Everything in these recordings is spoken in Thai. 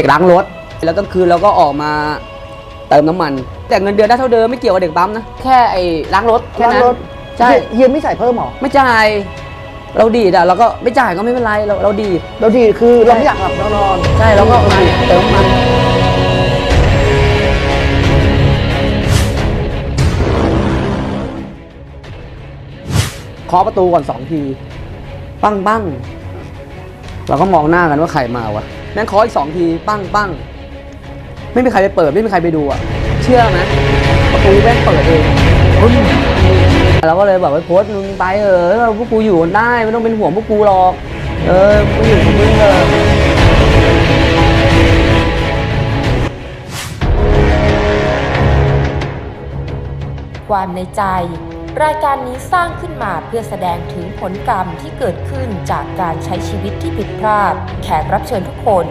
ด็กล้างรถ แล้วกลางคืนเราก็ออกมาเติมน้ำมัน แต่เงินเดือนได้เท่าเดิมไม่เกี่ยวกับเด็กปั๊มนะแค่ไอ้ล้างรถแค่ล้างนั้นรถใช่เฮียเฮียไม่ใส่เพิ่มหรอ ไม่จ่าย เราดีดอะเราก็ไม่จ่ายก็ไม่เป็นไรเราเราดีดเราดีคือเราไม่อยากหลับเรานอน ใช่เราก็มาเติมน้ำมัน เคาะประตูก่อนสองที ปั้งปั้งเราก็มองหน้ากันว่าใครมาวะ แม่งเคาะอีกสองทีปั้งปั้งไม่มีใครไปเปิดไม่มีใครไปดูอะ เชื่อไหมประตูแม่งเปิดเองเราก็เลยแบบว่าโพสต์มึงไปเออพวกกูอยู่กันได้ไม่ต้องเป็นห่วงพวกกูหรอกเออกูอยู่กับมึงเถอความในใจ รายการนี้สร้างขึ้นมาเพื่อแสดงถึงผลกรรมที่เกิดขึ้นจากการใช้ชีวิตที่ผิด พลาด แขกรับเชิญทุกคน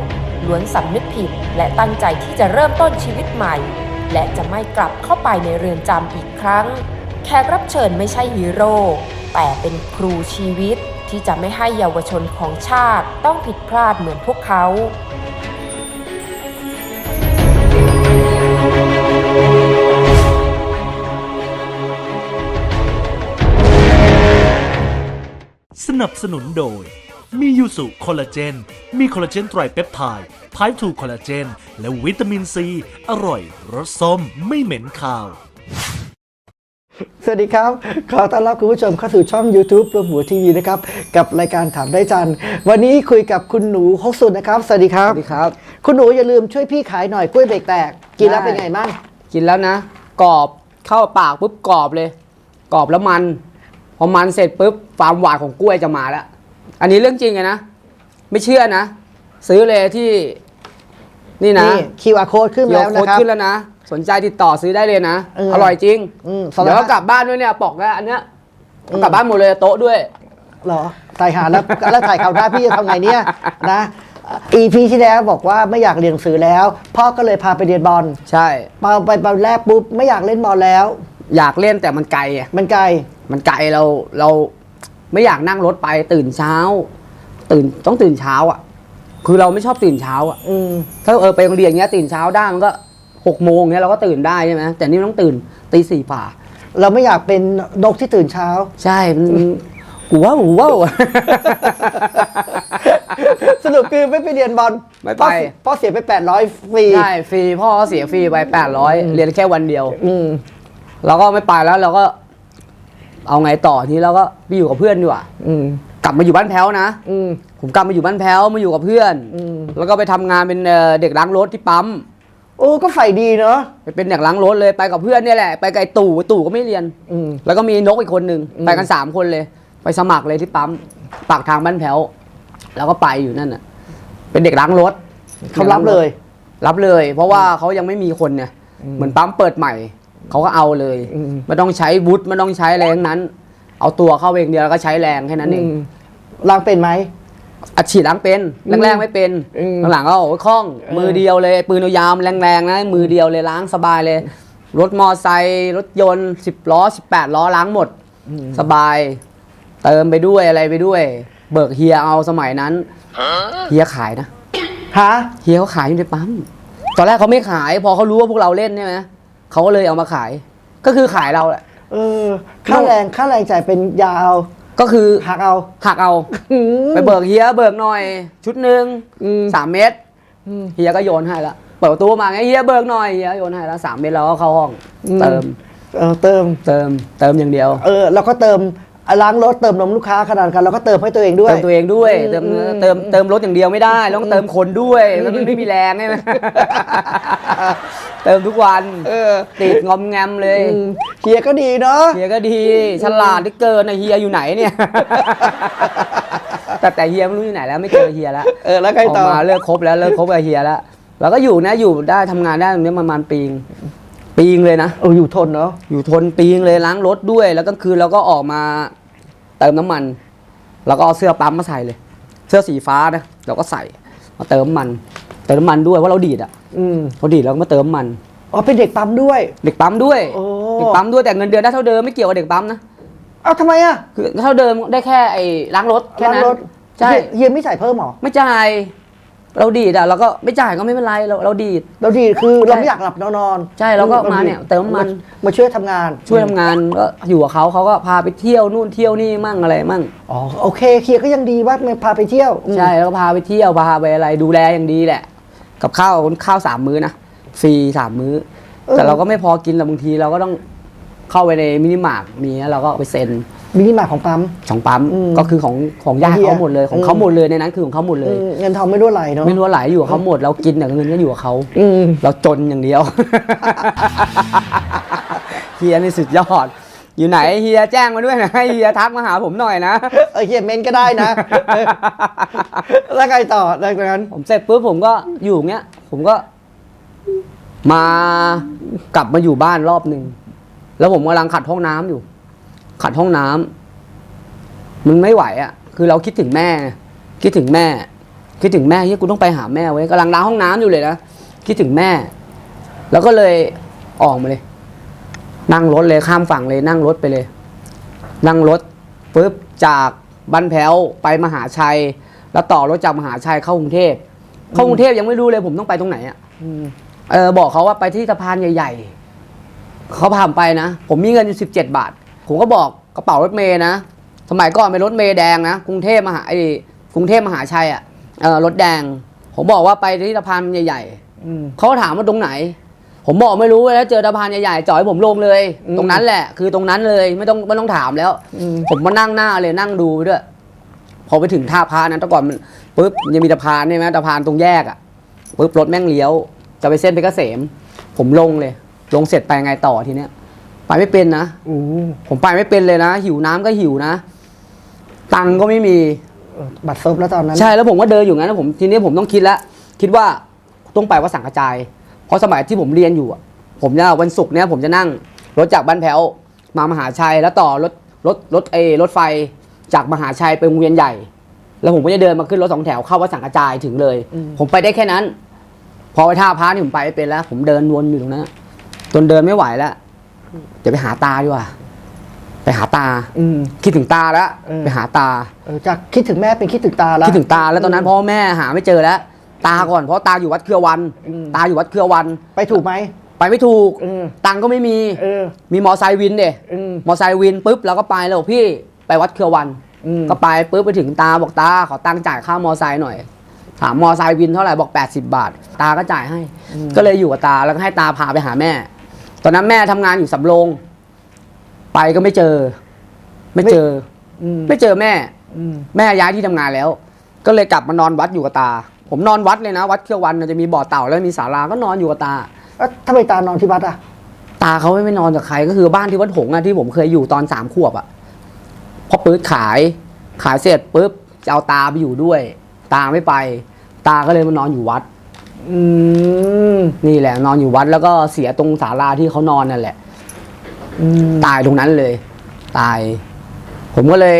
ล้วนสำนึกผิดและตั้งใจที่จะเริ่มต้นชีวิตใหม่ และจะไม่กลับเข้าไปในเรือนจำอีกครั้ง แขกรับเชิญไม่ใช่ฮีโร่แต่เป็นครูชีวิตที่จะไม่ให้เยาวชนของชาติต้องผิดพลาดเหมือนพวกเขาสนับสนุนโดย มียูสุคอลลาเจน มีคอลลาเจนไตรเปปไทด์ไพร์ทูคอลลาเจน และวิตามินซี อร่อยรสส้มไม่เหม็นคาว สวัสดีครับ ขอต้อนรับคุณผู้ชมเข้าสู่ช่อง YouTube รวมหัวทีวีนะครับ กับรายการถามได้จัน วันนี้คุยกับคุณหนูฮกสุดนะครับ สวัสดีครัสบวัสดีครับ คุณหนูอย่าลืมช่วยพี่ขายหน่อยกล้วยเบรกแตก กินแล้วได้เป็นไงบ้าง กินแล้วนะกรอบเข้าปากปุ๊บกรอบเลยกรอบแล้วมัน พอมันเสร็จปุ๊บความหวานของกล้วยจะมาแล้ว อันนี้เรื่องจริงอะนะ ไม่เชื่อนะ ซื้อเลยที่ นี่นะนี่ QR code ขึ้นเดี๋ยแล้ววโค้นะดครับ ขึ้นแล้วนะ สนใจติดต่อซื้อได้เลยนะเอออร่อยจริง อืมสำหรับ เดี๋ยวก็กลับบ้านด้วยเนี่ยปอกแล้วอันเนี้ยเอากลับบ้านหมดเลยโต๊ะด้วย เหรอถ่ายหาแล้วแล้วถ่ายข่าวหน้าพี่จะทำไงเนี่ยนะ EP ที่แล้วบอกว่าไม่อยากเรียนหนังสือแล้ว พ่อก็เลยพาไปเรียนบอลใช่ พอไปตอนแรกปุ๊บไม่อยากเล่นบอลแล้ว อยากเล่นแต่มันไกลอะมันไกล มันไกลเราเรา ไม่อยากนั่งรถไปตื่นเช้า ตื่นต้องตื่นเช้าอะ คือเราไม่ชอบตื่นเช้าอะอืมถ้าเออไปโรงเรียนเงี้ยตื่นเช้าได้มันก็หกโมงเงี้ยเราก็ตื่นได้ใช่ไหมแต่นี่มันต้องตื่นตีสี่ป่า เราไม่อยากเป็นนกที่ตื่นเช้า ใช่มันกูว่ากูว่า สรุปคือไม่ไปเรียนบอลไม่ไป เพราะเสียไป 800ฟรี ใช่ฟรีพ่อเสียฟรีไปแปดร้อยเรียนแค่วันเดียว อืม เราก็ไม่ไปแล้วเราก็ เอาไงต่อทีเราก็ไปอยู่กับเพื่อนดีกว่าอืมกลับมาอยู่บ้านแพ้วนะ อืม ผมกลับมาอยู่บ้านแพ้วมาอยู่กับเพื่อน อืม แล้วก็ไปทำงานเป็นเอ่อเด็กล้างรถที่ปั๊ม โอ้ก็ใฝ่ดีเนาะไปเป็นเด็กล้างรถเลยไปกับเพื่อนเนี่ยแหละไปกับไอ้ตู่ตู่ก็ไม่เรียน อืม แล้วก็มีนกอีกคนหนึ่งอืมไปกันสามคนเลย ไปสมัครเลยที่ปั๊มปากทางบ้านแพ้วแล้วก็ไปอยู่นั่นน่ะ เป็นเด็กล้างรถเขารับเลย รับเลย เพราะว่าเขายังไม่มีคนเนี่ยเหมือนปั๊มเปิดใหม่ เขาก็เอาเลยอืมไม่ต้องใช้วุฒิไม่ต้องใช้อะไรทั้งนั้น เอาตัวเข้าเองเดียวแล้วก็ใช้แรงแค่นั้นเองอืมล้างเป็นไหมอัดฉีดล้างเป็นแรกๆไม่เป็นอืมหลังๆก็โอ้ยคล่องเออมือเดียวเลย ปืนยาวๆแรงๆนะมือเดียวเลยล้างสบายเลย รถมอไซค์รถยนต์สิบล้อสิบแปดล้อล้างหมด สบาย เติมไปด้วยอะไรไปด้วย เบิกเฮียเอาสมัยนั้นเฮียขายนะฮะเฮียเขาขายอยู่ในปั๊มตอนแรกเขาไม่ขาย พอเขารู้ว่าพวกเราเล่นใช่ไหม เขาก็เลยเอามาขาย ก็คือขายเราแหละเออ ค่าแรงค่าแรงจ่ายเป็นยาวก็คือหักเอาหักเอาอืมไปเบิกเฮียเบิกหน่อย ชุดหนึ่งอืมสามเมตรอืมเฮียก็โยนให้ละเปิดประตูมาไงเฮียเบิกหน่อยเฮียโยนให้แล้วสามเมตรเราก็เข้าห้องอืมเติมเออเติมเติมเติมอย่างเดียว เออเราก็เติม ล้างรถเติมนมลูกค้าขนาดกันเราก็เติมให้ตัวเองด้วย เติมตัวเองด้วยอืมเติมอืมเติมเติมรถอย่างเดียวไม่ได้ ต้องเติมคนด้วยมันไม่มีแรงใช่ไหมเติมทุกวันเออติดงอมแงมเลยอืมเฮียก็ดีเนาะเฮียก็ดี ฉลาดที่เกินนะเฮียอยู่ไหนเนี่ยแต่แต่เฮียไม่รู้อยู่ไหนแล้วไม่เจอเฮียแล้วเออแล้วใครต่อกมาเลิกคบแล้วเลิกคบกับเฮียแล้วเราก็อยู่นะอยู่ได้ทำงานได้ตรงนี้ประมาณปีงปีงเลยนะเอออยู่ทนเนาะอยู่ทนปีงเลยล้างรถด้วย แล้วกลางคืนเราก็ออกมา เติมน้ำมัน แล้วก็เอาเสื้อปั๊มมาใส่เลย เสื้อสีฟ้านะเราก็ใส่มาเติมน้ำมัน เติมน้ำมันด้วยเพราะเราดีดอะอืมเราดีดเราก็มาเติมน้ำมันอ๋อเป็นเด็กปั๊มด้วย เด็กปั๊มด้วยโอ้ เด็กปั๊มด้วยแต่เงินเดือนได้เท่าเดิมไม่เกี่ยวกับเด็กปั๊มนะเอาทำไมอะคือเท่าเดิมได้แค่ไอ้ล้างรถแค่ล้างนั้นรถใช่เฮียเฮียไม่ใส่เพิ่มหรอ ไม่จ่าย เราดีดอะเราก็ไม่จ่ายก็ไม่เป็นไรเราเราดีด เราดีคือเราใช่ไม่อยากหลับนอนนอนใช่เราก็มาเนี่ยเติมน้ำมัน มาช่วยทำงาน ช่วยทำงานก็อยู่กับเขาเขาก็พาไปเที่ยวนู่นเที่ยวนี่มั่งอะไรมั่ง อ๋อโอเคเคลียร์ก็ยังดีว่าไม่พาไปเที่ยวอืมใช่แล้วก็พาไปเที่ยวพาไปอะไรดูแลอย่างดีแหละ กับข้าวข้าวสามมื้อนะฟรีสามมื้อ แต่เราก็ไม่พอกินแต่บางทีเราก็ต้องเข้าไปในมินิมาร์ทมีนะเราก็ไปเซ็น มินิมาร์ทของปั๊ม ของปั๊มอืมก็คือของของญาติเฮียเขาหมดเลย ของเขาอืมหมดเลยในนั้นคือของเขาหมดเลยอืมเงินทองไม่รั่วไหลเนาะไม่รู้ว่าไหลอยู่กับเขาหมดเรากินแต่เงินก็อยู่กับเขาอืม เราจนอย่างเดียว เฮียนี่สุดยอด อยู่ไหนเฮียแจ้งมาด้วยนะให้เฮียทักมาหาผมหน่อยนะ เออเขียนเมนก็ได้นะ แล้วไงต่อหลังจากนั้น ผมเสร็จปุ๊บผมก็อยู่อย่างเงี้ย ผมก็ มากลับมาอยู่บ้านรอบหนึ่งแล้วผมกำลังขัดห้องน้ำอยู่ ขัดห้องน้ำมันไม่ไหวอะ่ะ คือเราคิดถึงแม่ไงคิดถึงแม่ คิดถึงแม่เฮ้ยกูต้องไปหาแม่ไว้ยกำลังล้างห้องน้ำอยู่เลยนะคิดถึงแม่ แล้วก็เลยออกมาเลย นั่งรถเลยข้ามฝั่งเลย นั่งรถไปเลย นั่งรถปุ๊บจากบ้านแพ้วไปมหาชัย แล้วต่อรถจากมหาชัยเข้ากรุงเทพเข้ากรุงเทพยังไม่รู้เลยผมต้องไปตรงไหนอะอืมเออบอกเขาว่าไปที่สะพานใหญ่ ๆเขาพาผมไปนะ ผมมีเงินอยู่สิบเจ็ดบาท ผมก็บอกกระเป๋ารถเมย์นะ สมัยก่อนเป็นรถเมย์แดงนะ กรุงเทพมหาไอ้กรุงเทพมหาชัยอะเออรถแดง ผมบอกว่าไปที่สะพานใหญ่อืมๆเขาก็ถามว่าตรงไหน ผมบอกไม่รู้แล้วเจอสะพานใหญ่ๆจ่อยผมลงเลยอืมตรงนั้นแหละ คือตรงนั้นเลยไม่ต้องไม่ต้องถามแล้วอืมผมมานั่งหน้าเลยนั่งดูไปด้วยพอไปถึงท่าพระนั้นแต่ก่อนมันปุ๊บมันจะมีสะพานใช่ไหมสะพานตรงแยกอะปุ๊บรถแม่งเลี้ยว จะไปเส้นเพชรเกษม ผมลงเลย ลงเสร็จไปไงต่อทีเนี้ย ไปไม่เป็นนะอู้ผมไปไม่เป็นเลยนะ หิวน้ำก็หิวนะ ตังค์ก็ไม่มีเออบัตรซบแล้วตอนนั้น ใช่แล้วผมก็เดินอยู่งั้นแล้วผมทีนี้ผมต้องคิดแล้วคิดว่าต้องไปวัดสังกระจาย เพราะสมัยที่ผมเรียนอยู่อะผมจะวันศุกร์เนี้ยผมจะนั่งรถจากบ้านแพ้วมามหาชัยแล้วต่อรถรถรถเอรถไฟจากมหาชัยไปวงเวียนใหญ่ แล้วผมก็จะเดินมาขึ้นรถสองแถวเข้าวัดสังกระจายถึงเลย ผมไปได้แค่นั้น พอไปท่าพระนี่ผมไปไม่เป็นแล้ว ผมเดินวนอยู่ตรงนั้นจนเดินไม่ไหวแล้ว เดี๋ยวไปหาตาดีกว่า ไปหาตา อืม คิดถึงตาแล้ว เออ ไปหาตา เออจากคิดถึงแม่เป็นคิดถึงตาแล้ว คิดถึงตาแล้วตอนนั้นพ่อแม่หาไม่เจอแล้ว ตาก่อนเพราะตาอยู่วัดเครือวัน อืม ตาอยู่วัดเครือวัน ไปถูกไหม ไปไม่ถูก เออ ตังค์ก็ไม่มี เออ มีมอไซค์วินเดอืม มอไซค์วินปุ๊บเราก็ไปแล้วบอกพี่ไปวัดเครือวัน อืม ก็ไปปุ๊บไปถึงตาบอกตาขอตังค์จ่ายค่ามอไซค์หน่อย ถามมอไซค์วินเท่าไหร่บอก 80 บาท ตาก็จ่ายให้ ก็เลยอยู่กับตาแล้วก็ให้ตาพาไปหาแม่ ตอนนั้นแม่ทำงานอยู่สำโรง ไปก็ไม่เจอ ไม่เจอ อืมไม่เจอแม่ อืมแม่ย้ายที่ทำงานแล้ว ก็เลยกลับมานอนวัดอยู่กับตา ผมนอนวัดเลยนะ วัดเครือวันมันจะมีบ่อเต่าแล้วมีศาลาก็นอนอยู่กับตาแล้วทำไมตานอนที่วัดอะตาเขาไม่ไปนอนกับใครก็คือบ้านที่วัดหงส์อะที่ผมเคยอยู่ตอนสามขวบอะพอปื๊ดขาย ขายเสร็จปุ๊บจะเอาตาไปอยู่ด้วย ตาไม่ไป ตาก็เลยมานอนอยู่วัด อืมนี่แหละ นอนอยู่วัดแล้วก็เสียตรงศาลาที่เขานอนนั่นแหละอืมตายตรงนั้นเลย ตาย ผมก็เลย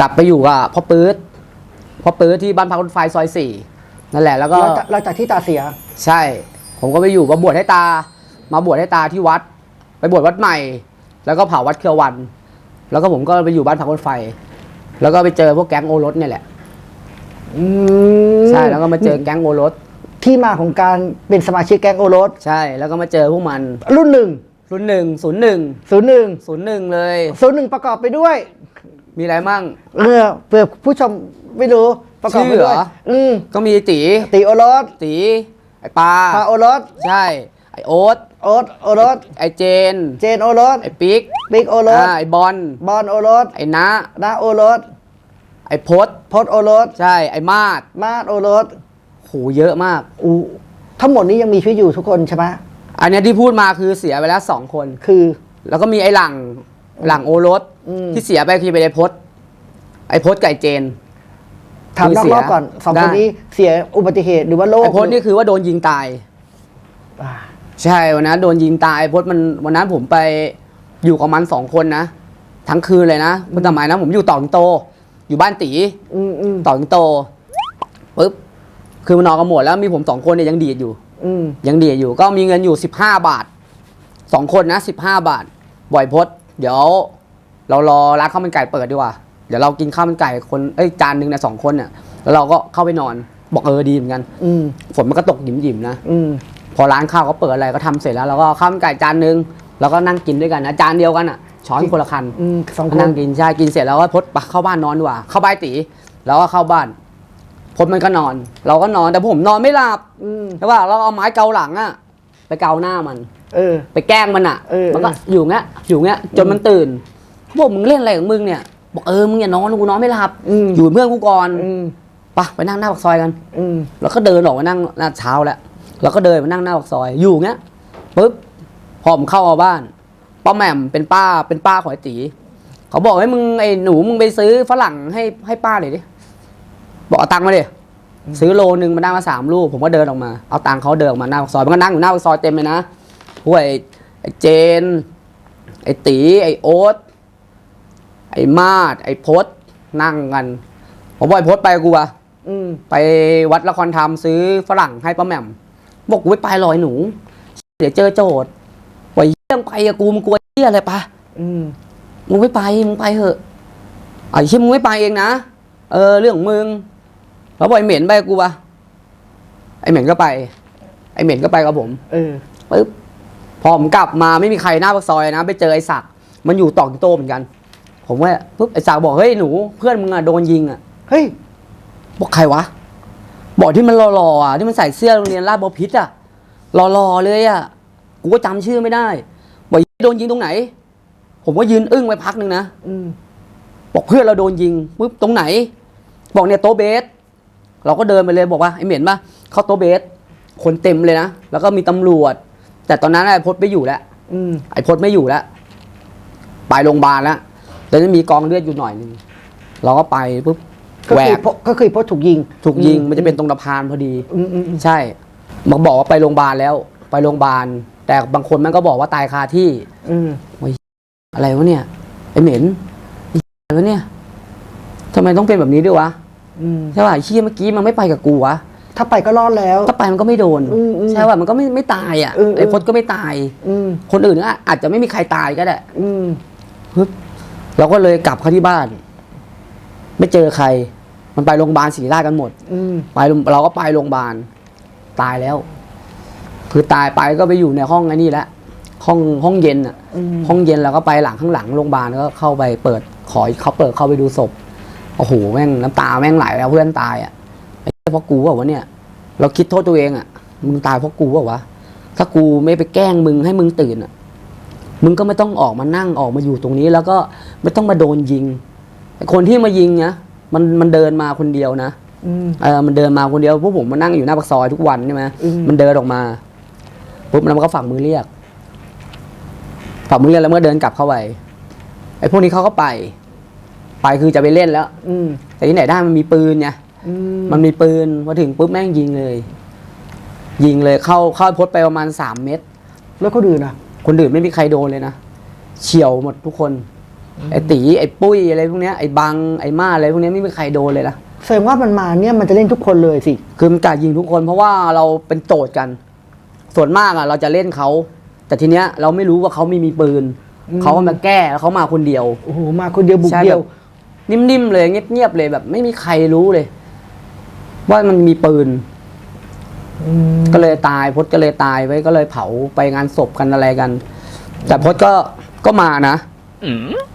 กลับไปอยู่กับพ่อปื๊ดพ่อปื๊ดที่บ้านพักรถไฟซอยสี่นั่นแหละ แล้วก็หลังจากหลังจากที่ตาเสีย ใช่ ผมก็ไปอยู่มาบวชให้ตา มาบวชให้ตาที่วัด ไปบวชวัดใหม่ แล้วก็เผาวัดเครือวัน แล้วก็ผมก็ไปอยู่บ้านพักรถไฟ แล้วก็ไปเจอพวกแก๊งโอรสเนี่ยแหละ อืมใช่แล้วก็มาเจอแก๊งโอรสที่มาของการเป็นสมาชิกแก๊งโอรส ใช่แล้วก็มาเจอพวกมันรุ่นหนึ่งรุ่นหนึ่งศูนย์หนึ่งศูนย์หนึ่งศูนย์หนึ่งเลย ศูนย์หนึ่งประกอบไปด้วย มีอะไรมั่งเออเผื่อผู้ชมไม่รู้ประกอบไปด้วยชื่อเหรออืมก็มีตีตีโอรสตีไอปลาพาโอรสใช่ ไอโอ๊ตโอ๊ตโอรส ไอเจน เจนโอรสไอปิ๊กบิ๊กโอรสอ่าไอบอลบอลโอรสไอนะ นาโอรส ไอพศพดโอรสใช่ไอมาดมาดโอรสโหเยอะมาก อูทั้งหมดนี้ยังมีชีวิตอยู่ทุกคนใช่ไหมอันเนี้ยที่พูดมาคือเสียไปแล้วสองคน คือ แล้วก็มีไอ้หลังหลังโอรสอืม ที่เสียไปคือไปไอ้พศไอ้พศไก่เจน ถามนอกคือเสียรอบก่อนสองได้คนนี้เสียอุบัติเหตุหรือว่าโรคไอ้พศนี่คือว่าโดนยิงตาย อ่าใช่วันนั้นโดนยิงตายไอ้พศมันวันนั้นผมไปอยู่กับมันสองคนนะ ทั้งคืนเลยนะเมื่อสมัยนะผมอยู่ต่ออิงโต อยู่บ้านตีอืมอืมต่ออิงโตปุ๊บคือมันนอนกันหมดแล้วมีผมสองคนเนี่ยยังดีดอยู่ อืมยังดีดอยู่ ก็มีเงินอยู่สิบห้าบาทสองคนนะสิบห้าบาท บ่อยพศเดี๋ยว เรารอร้านข้าวมันไก่เปิดดีกว่า เดี๋ยวเรากินข้าวมันไก่คนเอ้ยจานหนึ่งเนี่ยสองคนเนี่ยแล้วเราก็เข้าไปนอนบอกเออดีเหมือนกันอืมฝนมันก็ตกหยิมๆนะ อืมพอร้านข้าวเขาเปิดอะไรก็ทำเสร็จแล้วเราก็เอาข้าวมันไก่จานนึงแล้วก็นั่งกินด้วยกันนะจานเดียวกันอะ ช้อนคนละคันอืมสองคนนั่งกินใช่กินเสร็จแล้วก็พดไปเข้าบ้านนอนดีกว่า เข้าบ้านตีแล้วก็เข้าบ้านพดมันก็นอน เราก็นอนแต่ผมนอนไม่หลับอืมใช่ป่ะเราเอาไม้เกาหลังอะไปเกาหน้ามัน เออ ไปแกล้งมันอะ เออมันก็อยู่เงี้ย อยู่เงี้ย จนมันตื่นเขาบอกมึงเล่นอะไรของมึงเนี่ย บอกเออ มึงอย่านอนกูนอนไม่หลับ อืม อยู่เป็นเพื่อนกูก่อนอืมไปไปนั่งหน้าปากซอยกัน อืม แล้วก็เดินออกมานั่งหน้าเช้าแล้วเราก็เดินมานั่งหน้าปากซอย อยู่เงี้ย ปุ๊บ พอผมเข้ามาบ้าน ป้าแหม่มเป็นป้าเป็นป้าของไอ้ตีเขาบอกให้มึงไอ้หนูมึงไปซื้อฝรั่งให้ให้ป้าหน่อยดิบอกเอาตังค์มาดิซื้อโลนึงมาได้มาสามลูกผมก็เดินออกมาเอาตังค์เขาเดินออกมาหน้าปากซอยมันก็นั่งอยู่หน้าปากซอยเต็มเลยนะพวกไอ้ไอ้เจน ไอ้ตี ไอ้โอ๊ตไอ้มาด ไอ้พศนั่งกัน ผมบอกไอ้พศไปกับกูอะอืมไปวัดละครธรรมซื้อฝรั่งให้ป้าแหม่มบอกกูไม่ไปหรอกไอ้หนู เดี๋ยวเจอโจทย์ ปล่อยเยี่ยมไปอะกูมึงกลัวเยี่ยอะไรปะอืมมึงไม่ไปมึงไปเถอะไอ้เชี่ยมึงไม่ไปเองนะเออ เรื่องของมึงแล้วบอกไอ้เหม็นไปกับกูปะไอ้เหม็นก็ไป ไอ้เหม็นก็ไปกับผม เออปึ๊บพอผมกลับมาไม่มีใครหน้าปากซอยนะ ไปเจอไอ้ศักดิ์มันอยู่ตอกโตเหมือนกัน ผมว่าปุ๊บไอ้ศักดิ์บอกเฮ้ยหนูเพื่อนมึงอะโดนยิงอะเฮ้ยบอกใครวะบอกที่มันหล่อๆอะที่มันใส่เสื้อโรงเรียนราชบพิตรอะหล่อๆเลยอะ กูก็จำชื่อไม่ได้บอกโดนยิงตรงไหน ผมก็ยืนอึ้งไปพักหนึ่งนะอืมบอกเพื่อนเราโดนยิงปุ๊บตรงไหน บอกเนี่ยโต๊ะเบส เราก็เดินไปเลยบอกว่าไอ้เหม็นปะเข้าโต๊ะเบส คนเต็มเลยนะ แล้วก็มีตำรวจ แต่ตอนนั้นไอ้พจน์ไม่อยู่แล้วอืมไอ้พจน์ไม่อยู่แล้วไปโรงพยาบาลแล้วแล้วจะมีกองเลือดอยู่หน่อยหนึงเราก็ไปปุ๊บก็แหวคือกพก็คือพจน์ถูกยิง ถูกยิงมันจะเป็นตรงสะพานพอดีอืมอืมอืมใช่มาบอกว่าไปโรงพยาบาลแล้ว ไปโรงพยาบาล แต่บางคนมันก็บอกว่าตายคาที่อืมอะไรวะเนี่ยไอเหม็นไอ้อะไรวะเนี่ยทำไมต้องเป็นแบบนี้ด้วยวะอืมใช่ป่ะไอ้เชี่ยเมื่อกี้มันไม่ไปกับกูวะถ้าไปก็รอดแล้ว ถ้าไปมันก็ไม่โดนอืมอืมใช่ป่ะมันก็ไม่ไม่ตายอะเออเออไอ้พจน์ก็ไม่ตาย อืมคนอื่นก็อาจจะไม่มีใครตายก็ได้ อืมปึ๊บเราก็เลยกลับเข้าที่บ้าน ไม่เจอใคร มันไปโรงพยาบาลศรีราชกันหมด อืมไปโรงเราก็ไปโรงพยาบาล ตายแล้ว คือตายไปก็ไปอยู่ในห้องไอ้นี่แหละห้องห้องเย็นอะอืมห้องเย็นเราก็ไปหลังข้างหลังโรงพยาบาลก็เข้าไปเปิดขอเขาเปิดเข้าไปดูศพโอ้โหแม่งน้ำตาแม่งไหลแล้วเพื่อนตายอะไอ้เหี้ยเพราะกูบอกว่าวะเนี่ย เราคิดโทษตัวเองอะ มึงตายเพราะกูบอกว่าวะถ้ากูไม่ไปแกล้งมึงให้มึงตื่นอะ มึงก็ไม่ต้องออกมานั่งออกมาอยู่ตรงนี้ แล้วก็ไม่ต้องมาโดนยิงไอ้คนที่มายิงนะมันมันเดินมาคนเดียวนะอืมเออมันเดินมาคนเดียวพวกผมมานั่งอยู่หน้าปากซอยทุกวันใช่ไหมอืมมันเดินออกมา ปุ๊บแล้วมันก็ฝักมือเรียกฝักมือเรียกแล้วมันก็เดินกลับเข้าไปไอ้พวกนี้เขาก็ไป ไปคือจะไปเล่นแล้ว อืมแต่ที่ไหนได้มันมีปืนไงอืมมันมีปืนมาถึงปุ๊บแม่งยิงเลย ยิงเลยเข้าเข้าพดไปประมาณสามเมตร แล้วคนอื่นอะ คนอื่นไม่มีใครโดนเลยนะเฉียวหมดทุกคนไอ้ตีไอ้ปุ้ยอะไรพวกเนี้ยไอ้บังไอ้มาอะไรพวกเนี้ยไม่มีใครโดนเลยนะแสดงว่ามันมาเนี่ยมันจะเล่นทุกคนเลยสิ คือมันกล้ายิงทุกคนเพราะว่าเราเป็นโจทย์กัน ส่วนมากอะเราจะเล่นเขาแต่ทีเนี้ยเราไม่รู้ว่าเขาไม่มีปืนอืมเขามาแก้แล้วเขามาคนเดียวโอ้โหมาคนเดียวบุกใช่เดียวแบบนิ่มๆเลยเงียบๆเลยแบบ ไม่มีใครรู้เลย ว่ามันมีปืน อืมก็เลยตายพจน์ก็เลยตายไว้ก็เลยเผาไปงานศพกันอะไรกัน แต่พจน์ก็ก็มานะ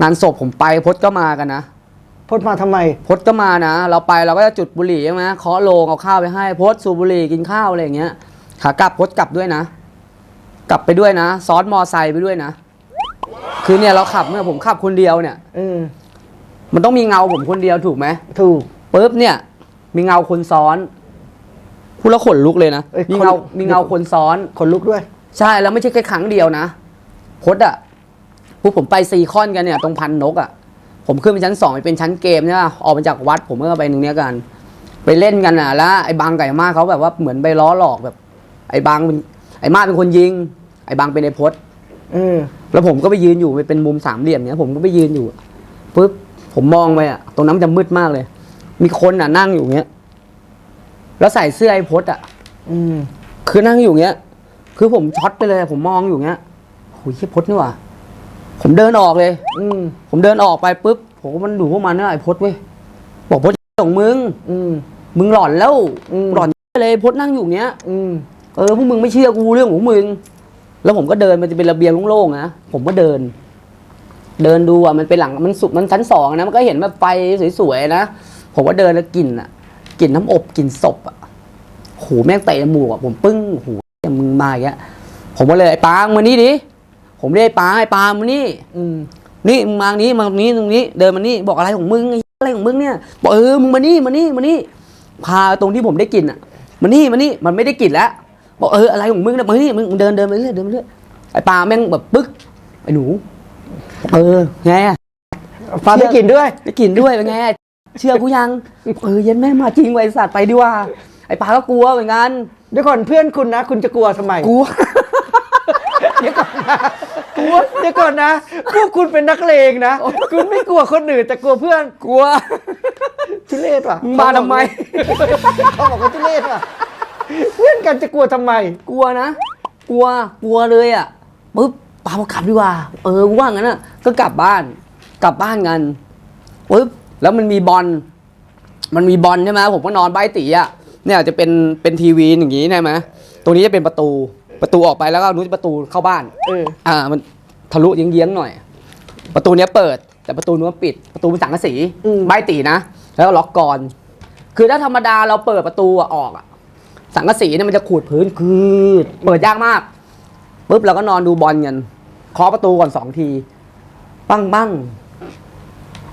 งานศพผมไปพจน์ก็มากันนะพจน์มาทำไมพจน์ก็มานะเราไปเราก็จะจุดบุหรี่ใช่ไหมเคาะโลงเอาข้าวไปให้พจน์สูบบุหรี่กินข้าวอะไรอย่างเงี้ย ขากลับพจน์กลับด้วยนะ กลับไปด้วยนะ ซ้อนมอไซค์ไปด้วยนะ คือเนี่ยเราขับเมื่อผมขับคนเดียวเนี่ยเออมันต้องมีเงาผมคนเดียวถูกไหมถูกปุ๊บเนี่ย มีเงาคนซ้อนพูดแล้วขนลุกเลยนะเอ้ยมีเงาขนมีเงาคนซ้อนขนลุกด้วย ใช่แล้วไม่ใช่แค่ครั้งเดียวนะพจน์อะพวกผมไปซีคอนกันเนี่ย ตรงพันนกอะผมขึ้นไปชั้นสองไปเป็นชั้นเกมเนี่ยออกมาจากวัดผมก็ไปตรงเนี้ยกัน ไปเล่นกันอะแล้วไอ้บางไก่มาเขาแบบว่าเหมือนไปล้อหลอกแบบ ไอ้บางเป็นไอ้มาเป็นคนยิง ไอ้บางเป็นไอ้พจน์เออ แล้วผมก็ไปยืนอยู่ไปเป็นมุมสามเหลี่ยมเนี้ยผมก็ไปยืนอยู่ปุ๊บผมมองไปอะตรงนั้นมันจะมืดมากเลย มีคนอะนั่งอยู่เงี้ย แล้วใส่เสื้อไอ้พจน์อะอืม คือนั่งอยู่เงี้ย คือผมช็อตไปเลย ผมมองอยู่เงี้ยโอ้ยเหี้ยพดนี่หว่า ผมเดินออกเลย อืม ผมเดินออกไปปุ๊บผมก็มันดูพวกมันเนี่ยไอ้พดเว้ย บอกพดของมึง อืม มึงหลอนแล้ว อืม หลอนเลยพดนั่งอยู่เนี้ย อืม เออพวกมึงไม่เชื่อกูเรื่องของมึง แล้วผมก็เดินมันจะเป็นระเบียงโล่งๆนะผมก็เดิน เดินดูอะมันเป็นหลังมันสุดมันชั้นสองนะมันก็เห็นแบบไฟสวยๆนะผมก็เดินแล้วกลิ่นอะกลิ่นน้ำอบกลิ่นศพอะโหแม่งเตะจมูกอะผมปึ้งโหมึงมาอย่างเงี้ยผมก็เลยไอ้ปางมานี่ดิผมเรียกไอ้ปางไอ้ปางมานี่ อืมนี่มึงมานี้มาตรงนี้ตรงนี้ เดินมานี่บอกอะไรของมึงไอ้อะไรของมึงเนี่ยบอกเออมึงมานี่มานี่มานี่พาตรงที่ผมได้กลิ่นอะมานี่มานี่มันไม่ได้กลิ่นแล้ว บอกเอออะไรของมึงเนี่ยมานี่มึงเดินเดินไปเรื่อยเดินไปเรื่อยไอ้ปลาแม่งแบบปึ๊กไอ้หนู เออไงอะฟังได้กลิ่นด้วยได้กลิ่นด้วยเป็นไงอะเชื่อกูยังเออเย็นแม่มาจริงไว้สัตว์ไปดีกว่า ไอ้ปลาก็กลัวเหมือนกันเดี๋ยวก่อนเพื่อนคุณนะ คุณจะกลัวทำไมกลัวเดี๋ยวก่อนนะกลัวเดี๋ยวก่อนนะพวกคุณเป็นนักเลงนะ คุณไม่กลัวคนอื่นแต่กลัวเพื่อนกลัวทุเรศว่ะมึงมาทำไมเขาบอกว่าทุเรศว่ะ เพื่อนกันจะกลัวทำไม กลัวนะ กลัว กลัวเลยอะปุ๊บปาบอกกลับดีกว่า เออกูว่างั้นอะ ก็กลับบ้าน กลับบ้านกันปุ๊บ แล้วมันมีบอล มันมีบอลใช่ไหมผมก็นอนใบตีอะ เนี่ยจะเป็น เป็นทีวีอย่างงี้ใช่ไหมตรงนี้จะเป็นประตู ประตูออกไปแล้วก็นู้นประตูเข้าบ้าน เออ อ่า มันทะลุเยื้องๆหน่อย ประตูเนี้ยเปิด แต่ประตูนู้นปิด ประตูเป็นสังกะสีอืมใบตีนะ แล้วก็ล็อกกรอนคือถ้าธรรมดาเราเปิดประตูอะออกอะ สังกะสีเนี่ยมันจะขูดพื้นคือเปิดยากมากปุ๊บเราก็นอนดูบอลกันเคาะประตูก่อนสองทีปั้งปั้ง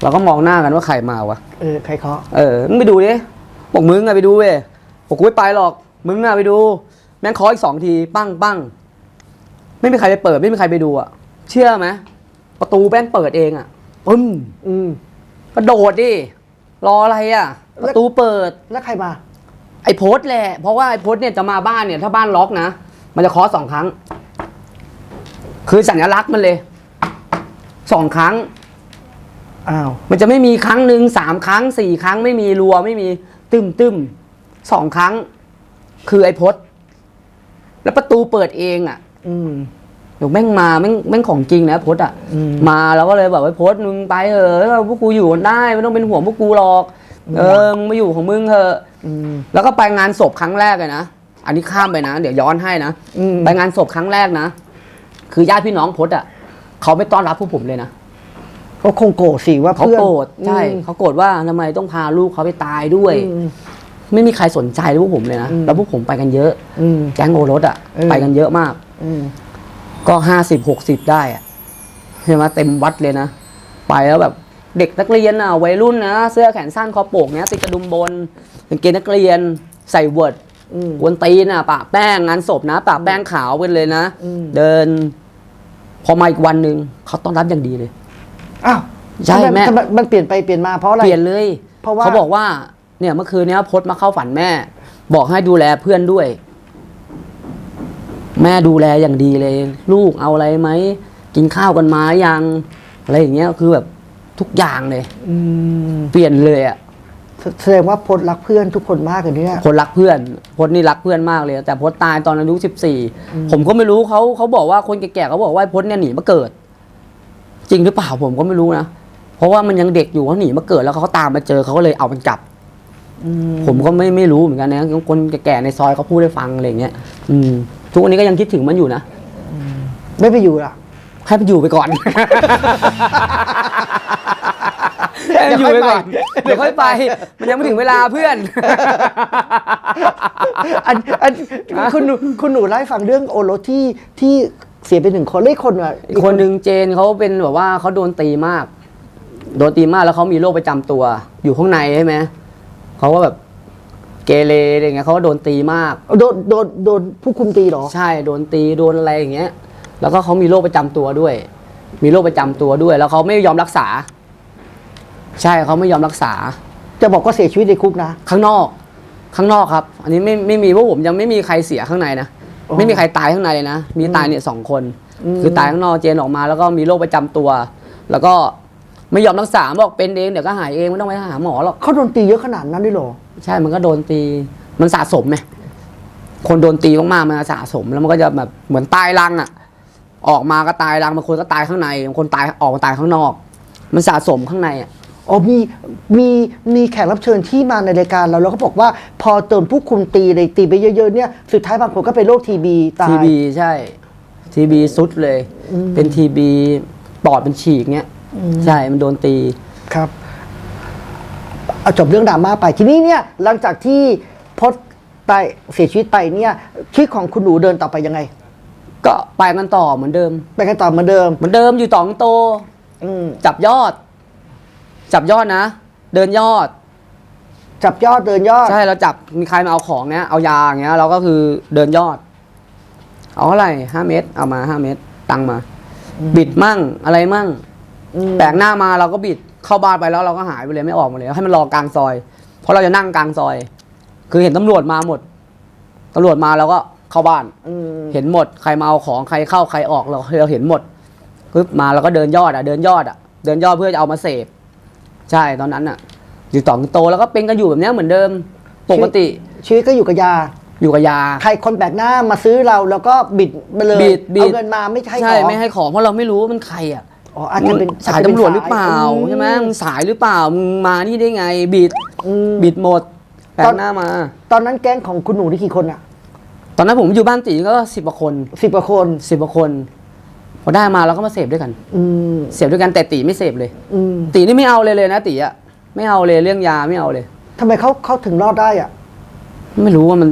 เราก็มองหน้ากันว่าใครมาวะเออใครเคาะเออมึงไปดูดิบอกมึงอะไปดูเว้ยบอกกูไม่ไปหรอก มึงอะไปดู แม่งเคาะอีกสองทีปั้งปั้งไม่มีใครไปเปิด ไม่มีใครไปดูอะเชื่อไหมประตูแม่งเปิดเองอะปึ้มอืมกระโดดดิรออะไรอะประตูเปิดแล้วใครมา ไอ้โพสต์แหละ เพราะว่าไอ้โพสต์เนี่ยจะมาบ้านเนี่ย ถ้าบ้านล็อกนะ มันจะเคาะสองครั้ง คือสัญลักษณ์มันเลยสองครั้ง อ้าว มันจะไม่มีครั้งหนึ่งสามครั้งสี่ครั้งไม่มีรัวไม่มีตึมตึมสองครั้ง คือไอ้พจน์แล้วประตูเปิดเองอะ อืมเดี๋ยวแม่งมาแม่งแม่งของจริงนะพจน์อะ อืม มาแล้วก็เลยแบบว่าพจน์มึงไปเถอะพวกกูอยู่กันได้ไม่ต้องเป็นห่วงพวกกูหรอก เออมึงมาอยู่ของมึงเถอะ อืมแล้วก็ไปงานศพครั้งแรกเลยนะ อันนี้ข้ามไปนะ เดี๋ยวย้อนให้นะ อืม ไปงานศพครั้งแรกนะ คือญาติพี่น้องพจน์อะ เขาไม่ต้อนรับพวกผมเลยนะเขาคงโกรธสิว่าเขาเพื่อนโกรธ ใช่อืมเขาโกรธว่าทำไมต้องพาลูกเขาไปตายด้วย อืม ไม่มีใครสนใจพวกผมเลยนะ อืม แล้วพวกผมไปกันเยอะ อืม แก๊งโอรสอะ เออ ไปกันเยอะมาก อืม ก็ห้าสิบหกสิบได้อะใช่ไหมเต็มวัดเลยนะ ไปแล้วแบบ เด็กนักเรียนอะวัยรุ่นนะเสื้อแขนสั้นคอโปกเนี้ยติดกระดุมบนกางเกงนักเรียนใส่เวิร์ดอืม กวนตีนอะปะแป้งงานศพนะปะแป้งขาวกันเลยนะ อืม เดิน พอมาอีกวันหนึ่งเขาต้อนรับอย่างดีเลย อ้าวใช่ทำไแม่ ทำไมันเปลี่ยนไปเปลี่ยนมาเพราะอะไร เปลี่ยนเลยเพราะว่า เขาบอกว่าเนี่ยเมื่อคืนเนี้ยพดมาเข้าฝันแม่ บอกให้ดูแลเพื่อนด้วย แม่ดูแลอย่างดีเลย ลูกเอาอะไรไหมกินข้าวกันมายังอะไรอย่างเงี้ยคือแบบ ทุกอย่างเลย อืมเปลี่ยนเลยอะแสแสดงว่าพลรักเพื่อนทุกคนมากเลยเนี่ย คนรักเพื่อนพดนี่รักเพื่อนมากเลย แต่พดตายตอนอายุสิบสี่ผมก็ไม่รู้เขาเขาบอกว่าคนแก่ๆเขาบอกว่าพดเนี่ยหนีมาเกิด จริงหรือเปล่าผมก็ไม่รู้นะเพราะว่ามันยังเด็กอยู่เขาหนีมาเกิดแล้วเขาตามมาเจอเขาก็เลยเอามันกลับอืมผมก็ไม่ไม่รู้เหมือนกันนะคนแก่ๆในซอยเขาพูดให้ฟังอะไรอย่างเงี้ยอืมทุกวันนี้ก็ยังคิดถึงมันอยู่นะ ไม่ไปอยู่ล่ะ ให้มันอยู่ไปก่อน ให้มันอยู่ไปก่อน เดี๋ยวค่อยไป มันยังไม่ถึงเวลาเพื่อน อันอันคุณหนูคุณหนูเล่าให้ฟังเรื่องโอรสที่ที่เสียไปหนึ่งคนเลขคนอะอีกคนหนึ่งเจนเขาเป็นแบบว่าเขาโดนตีมาก โดนตีมากแล้วเขามีโรคประจำตัว อยู่ข้างในใช่ไหมเขาก็แบบเกเรอะไรเงี้ยเขาก็โดนตีมาก โดนโดนโดนผู้คุมตีเหรอ ใช่โดนตีโดนอะไรอย่างเงี้ย แล้วก็เขามีโรคประจำตัวด้วย มีโรคประจำตัวด้วย แล้วเขาไม่ยอมรักษา ใช่เขาไม่ยอมรักษา จะบอกว่าเสียชีวิตในคุกนะข้างนอก ข้างนอกครับ อันนี้ไม่ไม่มีเพราะผมยังไม่มีใครเสียข้างในนะอ๋อไม่มีใครตายข้างในเลยนะมีตายเนี่ยสองคนอืมคือตายข้างนอกเจนออกมา แล้วก็มีโรคประจำตัว แล้วก็ไม่ยอมรักษาบอกเป็นเองเดี๋ยวก็หายเองไม่ต้องไปหาหมอหรอกเขาโดนตีเยอะขนาดนั้นด้วยเหรอใช่มันก็โดนตีมันสะสมไงคนโดนตีมากๆมันสะสมแล้วมันก็จะแบบเหมือนตายรังอะ ออกมาก็ตายรังบางคนก็ตายข้างในบางคนตายออกมาตายข้างนอก มันสะสมข้างในอะอ๋อมีมีมีแขกรับเชิญที่มาในรายการเราแล้วก็บอกว่าพอเติมผู้คุมตีเลยตีไปเยอะๆเนี่ยสุดท้ายบางคนก็เป็นโรคทีบีตาย ทีบีใช่ทีบีสุดเลยเป็นทีบีปอดเป็นฉีกเงี้ยใช่มันโดนตี ครับเอาจบเรื่องดราม่าไปทีนี้เนี่ยหลังจากที่พดตายเสียชีวิตไปเนี่ยชีวิตของคุณหนูเดินต่อไปยังไง ก็ไปกันต่อเหมือนเดิม ไปกันต่อเหมือนเดิม เหมือนเดิมอยู่ตองโต อืมจับยอด จับยอดนะ เดินยอด จับยอดเดินยอด ใช่เราจับมีใครมาเอาของเนี้ยเอายาอย่างเงี้ยเราก็คือเดินยอด เอาเท่าไหร่ห้าเมตร เอามาห้าเมตร ตังค์มา บิดมั่งอะไรมั่งอืมแปลกหน้ามาเราก็บิดเข้าบ้านไปแล้วเราก็หายไปเลยไม่ออกมาเลยให้มันรอกลางซอย เพราะเราจะนั่งกลางซอย คือเห็นตำรวจมาหมดตำรวจมาเราก็ เข้าบ้าน อืมเห็นหมดใครมาเอาของใครเข้าใครออกเราเราเห็นหมดปึ๊บมาเราก็เดินยอดอะ เดินยอดอะ เดินยอดเพื่อจะเอามาเสพใช่ตอนนั้นอะ อยู่ต่องโตแล้วก็เป็นกันอยู่แบบเนี้ยเหมือนเดิมปกติชีวิตก็อยู่กับยา อยู่กับยา ใครคนแปลกหน้ามาซื้อเราแล้วก็บิดไปเลยบิดบิด เอาเงินมาไม่ใช่ใช่ของไม่ให้ของเพราะเราไม่รู้ว่ามันใครอะ อ๋ออาจจะเป็นสายตำรวจหรือเปล่าอืใช่ไหมมึงสายหรือเปล่ามึงมานี่ได้ไงบิดอืม บิดหมดแปลตอกนหน้ามา ตอนนั้นแก๊งของคุณหนูนี่กี่คนอะ ตอนนั้นผมอยู่บ้านตีก็สิบกว่าคนสิบกว่าคนสิบกว่าคนพอได้มาเราก็มาเสพด้วยกัน อืมเสพด้วยกันแต่ตีไม่เสพเลย อืมตีนี่ไม่เอาเลยเลยนะตีอะไม่เอาเลยเรื่องยาไม่เอาเลย ทำไมเขาเขาถึงรอดได้อะ ไม่รู้ว่ามัน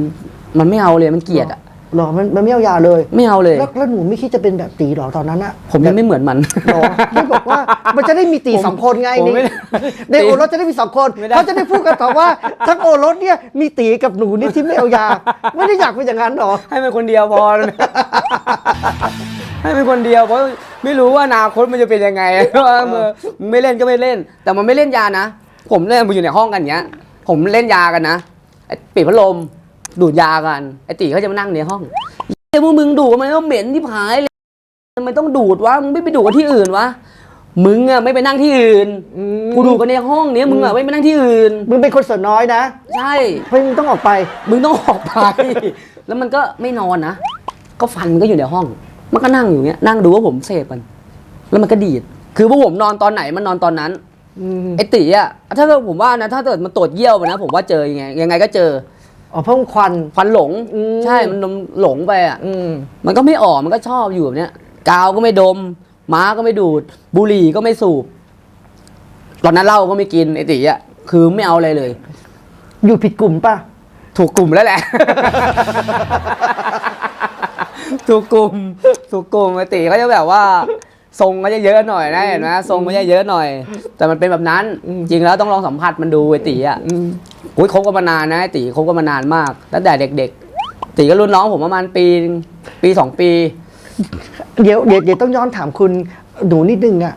มันไม่เอาเลยมันเกลียดอะ หรอมันมันไม่เอายาเลย ไม่เอาเลย แล้วแล้วหนูไม่คิดจะเป็นแบบตีหรอตอนนั้นอะผมยังไม่เหมือนมันหรอที่บอกว่ามันจะได้มีตีผมสองคนไงผมไม่ในได้ในโอรสจะได้มีสองคนไม่ได้เขาจะได้พูดกันต่อว่าทั้งโอรสเนี่ยมีตีกับหนูนี่ที่ไม่เอายา ไม่ได้อยากเป็นอย่างนั้นหรอ ให้เป็นคนเดียวพอให้เป็นคนเดียวเพราะไม่รู้ว่าอนาคตมันจะเป็นยังไงว่ามึงมึงไม่เล่นก็ไม่เล่น แต่มันไม่เล่นยานะ ผมเล่นผมอยู่ในห้องกันอย่างเงี้ย ผมเล่นยากันนะไอ้ปิดพัดลม ดูดยากันไอ้ตีเขาจะมานั่งในห้องเฮ้ยพวกมึงดูดมันต้องเหม็นที่ผายเลยทำไมต้องดูดวะมึงไม่ไปดูดกันที่อื่นวะมึงอะไม่ไปนั่งที่อื่นอืมกูดูดกันในห้องเนี้ยมึงอะไม่ไปนั่งที่อื่น มึงเป็นคนส่วนน้อยนะ ใช่เพราะมึงต้องออกไป มึงต้องออกไป แล้วมันก็ไม่นอนนะก็ฟันมันก็อยู่ในห้อง มันก็นั่งอยู่เนี้ยนั่งดูว่าผมเสพมัน แล้วมันก็ดีด คือพวกผมนอนตอนไหนมันนอนตอนนั้นอืมไอ้ตีอะถ้าเกิดผมว่านะ ถ้าเกิดมันตรวจเยี่ยวไปนะ ผมว่าเจอยังไงยังไงก็เจอ อ๋อเพิ่มควัน ควันหลง อืม ใช่มันหลงไปอะ อืม มันก็ไม่ออกมันก็ชอบอยู่แบบเนี้ยกาวก็ไม่ดม ม้าก็ไม่ดูด บุหรี่ก็ไม่สูบ ตอนนั้นเหล้าก็ไม่กินไอ้ตีอะคือไม่เอาอะไรเลย อยู่ผิดกลุ่มป่ะ ถูกกลุ่มแล้วแหละ ถูกกลุ่ม ถูกกลุ่มปกติเขาจะแบบว่า ทรงก็จะเยอะหน่อยนะเห็นไหมทรงก็จะเยอะหน่อย แต่มันเป็นแบบนั้น จริงแล้วต้องลองสัมผัสมันดูไอ้ตีอะอุ้ยคบกันมานานนะไอ้ตีคบกันมานานมากตั้งแต่เด็กๆตีก็รุ่นน้องผมประมาณปีนึงปีสองปี เดี๋ยวเดี๋ยวเดี๋ยวต้องย้อนถามคุณหนูนิดนึงอะ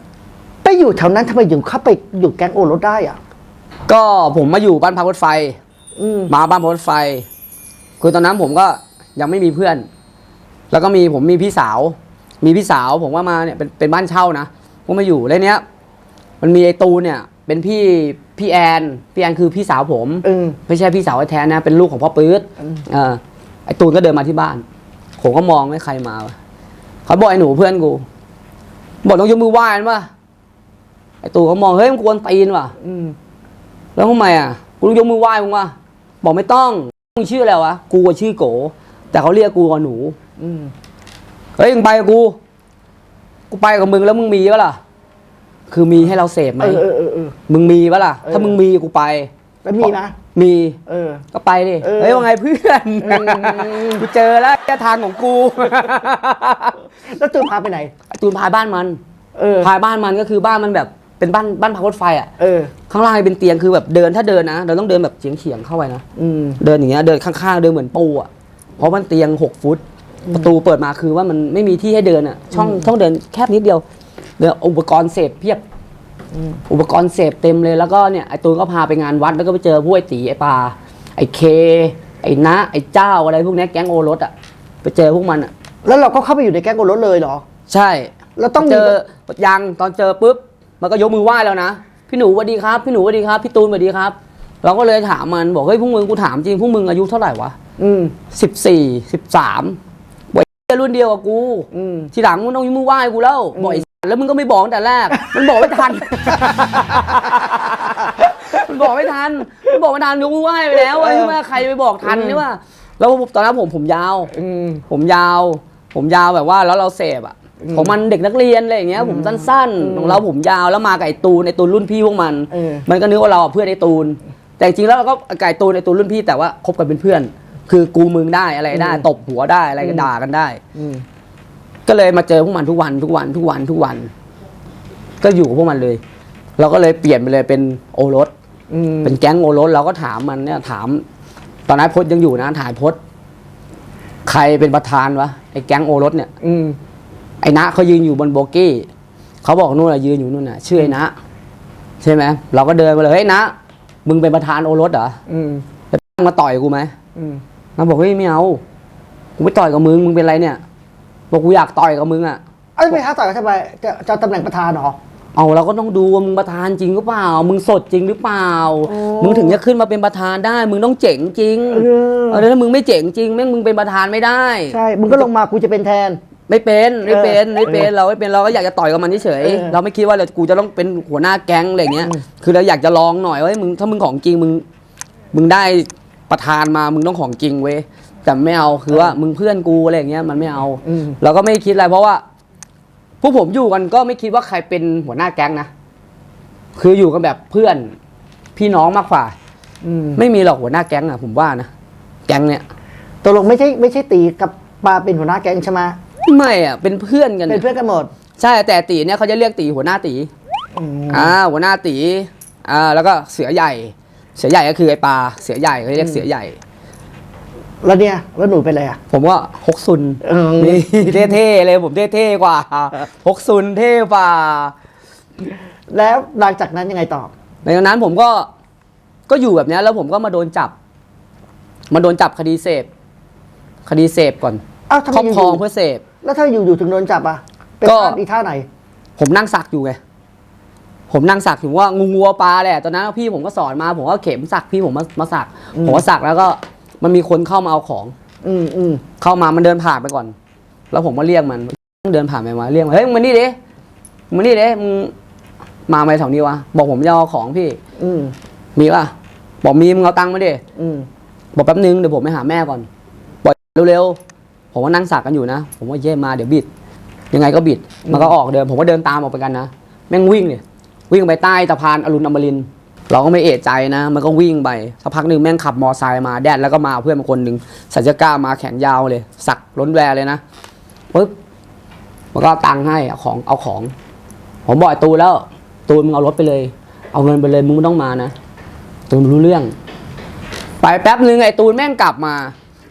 ไปอยู่แถวนั้นทำไมถึงเข้าไปอยู่แก๊งโอรสได้อะก็ผมมาอยู่บ้านพักรถไฟ อืมมาบ้านพักรถไฟ คือตอนนั้นผมก็ยังไม่มีเพื่อน แล้วก็มีผมมีพี่สาว มีพี่สาวผมว่ามาเนี่ยเป็นเป็นบ้านเช่านะผมมาอยู่แล้วเนี้ย มันมีไอ้ตูนเนี่ย เป็นพี่พี่แอนพี่แอนคือพี่สาวผมเออไม่ใช่พี่สาวแท้ๆนะ เป็นลูกของพ่อปื๊ดเออไอ้ตูนก็เดินมาที่บ้าน ผมก็มองไม่ใครมาวะเขาบอกไอ้หนูเพื่อนกู บอกต้องยกมือไหว้มันป่ะไอ้ตูนก็มองเฮ้ยมันกวนตีนว่ะ อืม แล้วทำไมอะกูต้องยกมือไหว้มึงวะบอกไม่ต้องมึงชื่ออะไรวะ กูอะชื่อโก แต่เขาเรียกกูว่าหนู อืมเฮ้ยมึงไปกับกู กูไปกับมึงแล้วมึงมีปะล่ะ คือมีให้เราเสพไหมเออเออเออเออ มึงมีปะล่ะเออถ้ามึงมีกูไปแล้วมีนะ มี เออ ก็ไปดิ เออเฮ้ยว่าไงเพื่อนอืมกูเจอแล้วแค่ทางของกู แล้วตูนพาไปไหนไอ้ตูนพายบ้านมัน เออ พายบ้านมันก็คือบ้านมันแบบเป็นบ้านบ้านพักรถไฟอะ เออ ข้างล่างเป็นเตียงคือแบบเดินถ้าเดินนะเราต้องเดินแบบเฉียงเฉียงๆเข้าไปนะ อืม เดินอย่างเงี้ยเดินข้างๆเดินเหมือนปูอะ เพราะมันเตียงหกฟุต ประตูเปิดมาคือว่ามันไม่มีที่ให้เดินอะ ช่องช่องเดินแคบนิดเดียวเดี๋ยวอุปกรณ์เสพเพียบอุปกรณ์เสพเต็มเลยแล้วก็เนี่ยไอ้ตูนก็พาไปงานวัดแล้วก็ไปเจอพวกไอ้ตีไอ้ปาไอ้เค ไอ้นะไอ้เจ้าอะไรพวกเนี้ยแก๊งโอรสอะไปเจอพวกมันอะ แล้วเราก็เข้าไปอยู่ในแก๊งโอรสเลยเหรอ ใช่แล้วต้องเจมีอยังตอนเจอปุ๊บมันก็ยกมือไหว้แล้วนะพี่หนูสวัสดีครับพี่หนูสวัสดีครับพี่ตูนสวัสดีครับ เราก็เลยถามมันบอกเฮ้ยพวกมึงกูถามจริงพวกมึงอายุเท่าไหร่วะอืมสิบสี่สิบสามบอ กไอ้เหี้ยรุ่นเดียวกับกู อืม ทีหลังมึงต้องยกมือไหว้กูแล้วอืมบอกไอ้แล้วมึงก็ไม่บอกตั้งแต่แรก มันบอกไม่ทัน มันบอกไม่ทัน มันบอกไม่ทันยกมือไหว้ไปแล้วไอ้ที่ว่าใครไปบอกทันนี่ว่า แล้วตอนนั้นผมผมยาว อืม ผมยาว ผมยาวแบบว่าแล้วเราเสพอะ ของมันเด็กนักเรียนอะไรอย่างเงี้ย ผมสั้นๆ ของเราผมยาวแล้วมากับไอ้ตูนไอ้ตูนรุ่นพี่พวกมัน เออ มันก็นึกว่าเราอะเพื่อนไอ้ตูน แต่จริงๆแล้วเราก็ไก่ตูนไอ้ตูนรุ่นพี่แต่ว่าคบกันเป็นเพื่อน คือกูมึงได้อะไรได้ ตบหัวได้อะไรก็ด่ากันได้อืมก็เลยมาเจอพวกมันทุกวันทุกวันทุกวันทุกวัน ก็อยู่กับพวกมันเลย เราก็เลยเปลี่ยนไปเลยเป็นโอรสอืมเป็นแก๊งโอรสเราก็ถามมันเนี่ย ถาม ตอนนั้นพจน์ยังอยู่นะถ่ายพจน์ใครเป็นประธานวะไอ้แก๊งโอรสเนี่ย อืมไอ้นะเขายืนอยู่บนโบกี้เขาบอกนู่นน่ะยืนอยู่นู่นน่ะชื่อไอ้นะใช่ไหมเราก็เดินไปเลยเฮ้ยนะมึงเป็นประธานโอรสเหรออืมจะมาต่อยกูไหมอื มนะบอกเฮ้ยไม่เอากูไม่ต่อยกับมึงมึงเป็นไรเนี่ยบอกกูอยากต่อยกับมึงอะเอ้ยไม่ท้าต่อยกันทำไมจะจะเอาตำแหน่งประธานเหรอ เอาเราก็ต้องดูว่ามึงประธานจริงหรือเปล่า มึงสดจริงหรือเปล่า โอ้ มึงถึงจะขึ้นมาเป็นประธานได้ มึงต้องเจ๋งจริงเออเออถ้ามึงไม่เจ๋งจริงแม่งมึงเป็นประธานไม่ได้ ใช่ มึงก็ลงมากูจะเป็นแทน ไม่เป็นไม่เป็นเออไม่เป็นเราไม่เป็นเราก็อยากจะต่อยกับมันเฉยเออๆเราไม่คิดว่าเรากูจะต้องเป็นหัวหน้าแก๊งอะไรเงี้ยอืมคือเราอยากจะลองหน่อยว่าเฮ้ยมึงถ้ามึงของจริงมึง มึงได้ ประธานมามึงต้องของจริงเว้ยแต่ไม่เอาคือว่ามึงเพื่อนกูอะไรอย่างเงี้ยมันไม่เอาอืม เราก็ไม่คิดอะไรเพราะว่าพวกผมอยู่กันก็ไม่คิดว่าใครเป็นหัวหน้าแก๊งนะคืออยู่กันแบบเพื่อนพี่น้องมากกว่า อืมไม่มีหรอกหัวหน้าแก๊งอะผมว่านะแก๊งเนี่ย ตกลงไม่ใช่ไม่ใช่ตีกับปาเป็นหัวหน้าแก๊งใช่ไหมไม่อะเป็นเพื่อนกันเป็นเพื่อนกันหมดใช่แต่ตีเนี่ยเขาจะเรียกตีหัวหน้าตี อืม อ่าหัวหน้าตีอ่าแล้วก็เสือใหญ่ เสือใหญ่ก็คือไอ้ปลาเสือใหญ่เขาเรียกเสือใหญ่ แล้วเนี่ย แล้วหนูเป็นอะไรอะ ผมก็ฮกซุนเออ นี่เท่ๆเลยผมเท่ๆกว่าฮกซุนเท่กว่า แล้วหลังจากนั้นยังไงต่อในตอนนั้นผมก็ก็อยู่แบบเนี้ยแล้วผมก็มาโดนจับ มาโดนจับคดีเสพ คดีเสพก่อนอ้าวทำไมครอบครองอยู่ๆเพื่อเสพแล้วถ้าอยู่ๆถึงโดนจับอะ เป็นก็ ท่าอีท่าไหน ผมนั่งสักอยู่ไง ผมนั่งสักอยู่ว่างูงัวปลาแหละตอนนั้นพี่ผมก็สอนมา ผมก็เข็มสักพี่ผมมามาสักอืมผมก็สักแล้วก็มันมีคนเข้ามาเอาของ อืมอืมเข้ามามันเดินผ่านไปก่อน แล้วผมก็เรียกมันเดินผ่านไปมาเรียกมันเฮ้ยมึงมานี่ดิมึงมานี่ดิมึงมาไหมแถวนี้วะบอกผมจะเอาของพี่ อืมมีป่ะบอกมีมึงเอาตังค์มาดิอืมบอกแป๊บนึงเดี๋ยวผมไปหาแม่ก่อนบอกเร็วๆผมว่านั่งสักกันอยู่นะ ผมว่าเย่มาเดี๋ยวบิด ยังไงก็บิด มันก็ออกเดิน ผมก็เดินตามออกไปกันนะ แม่งวิ่งเนี่ย วิ่งไปใต้สะพานอรุณอมรินทร์เราก็ไม่เอะใจนะ มันก็วิ่งไปสักพักหนึ่งแม่งขับมอไซค์มาแดดแล้วก็มาเพื่อนมาคนหนึ่งใส่เสื้อกล้ามาแขนยาวเลย สักล้นแวร์เลยนะปึ๊บมันก็เอาตังค์ให้เอาของเอาของ ผมบอกไอ้ตูนแล้ว ตูนมึงเอารถไปเลย เอาเงินไปเลยมึงไม่ต้องมานะตูนรู้เรื่อง ไปแป๊บนึงไอ้ตูนแม่งกลับมา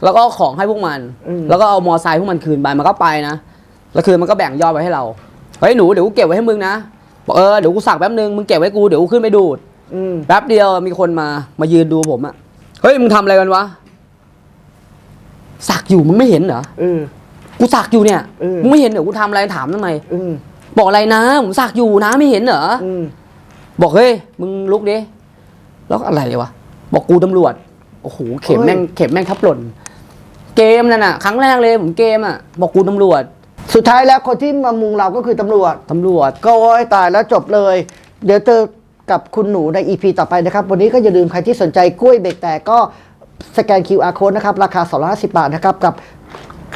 แล้วก็เอาของให้พวกมันอืมแล้วก็เอามอไซค์พวกมันคืนไปมันก็ไปนะแล้วคืนมันก็แบ่งยอดไว้ให้เราเฮ้ยหนูเดี๋ยวกูเก็บไว้ให้มึงนะ บอกเออเดี๋ยวกูสักแป๊บนึงมึงเก็บไว้กูเดี๋ยวกูขึ้นไปดูดอืมแป๊บเดียวมีคนมามายืนดูผมอะเฮ้ยมึงทำอะไรกันวะสักอยู่มึงไม่เห็นเหรอเออ กูสักอยู่เนี่ยเออ มึงไม่เห็นเหรอกูทำอะไรถามทำไมอืมบอกอะไรนะผมสักอยู่นะไม่เห็นเหรอ อืมบอกเฮ้ยมึงลุกดิแล้วอะไรวะบอกกูตำรวจโอ้โหเข็มแม่งเข็มแม่งทับหล่น เกมนั่นน่ะ ครั้งแรกเลยผมเกมอะบอกกูตำรวจ สุดท้ายแล้วคนที่มามุงเราก็คือตำรวจ ตำรวจ ก็โอ้ยตายแล้วจบเลย เดี๋ยวเจอกับคุณหนูใน EP ต่อไปนะครับ วันนี้ก็อย่าลืมใครที่สนใจกล้วยเบรกแตกก็สแกน QR code นะครับ ราคา 250 บาทนะครับ กับ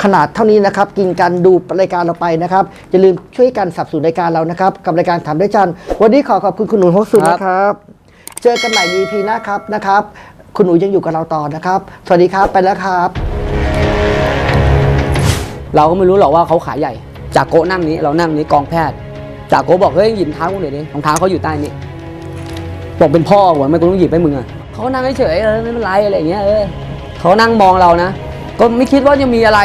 ขนาดเท่านี้นะครับ กินกันดูรายการเราไปนะครับ อย่าลืมช่วยกันสนับสนุนรายการเรานะครับ กับรายการถามได้จันวันนี้ขอขอบคุณคุณหนูโฮสุนะครับ เจอกันใหม่ EP หน้าครับนะครับ คุณหนูยังอยู่กับเราต่อนะครับ สวัสดีครับไปแล้วครับ เราก็ไม่รู้หรอกว่าเขาขายใหญ่ จากโกนั่งนี้เรานั่งนี้กองแพทย์ จากโกบอกเฮ้ยหยิบเท้ากูหน่อยดิรองเท้าเขาอยู่ใต้นี้บอกเป็นพ่อหัวไม่กูต้องหยิบให้มึงอะเขานั่งเฉยเออไม่เป็นไรอะไรอย่างเงี้ยเออเขานั่งมองเรานะ ก็ไม่คิดว่าจะมีอะไร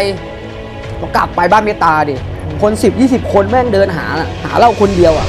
ก็กลับไปบ้านเมตตาดิคนสิบยี่สิบคนแม่งเดินหาหาเราคนเดียวอะ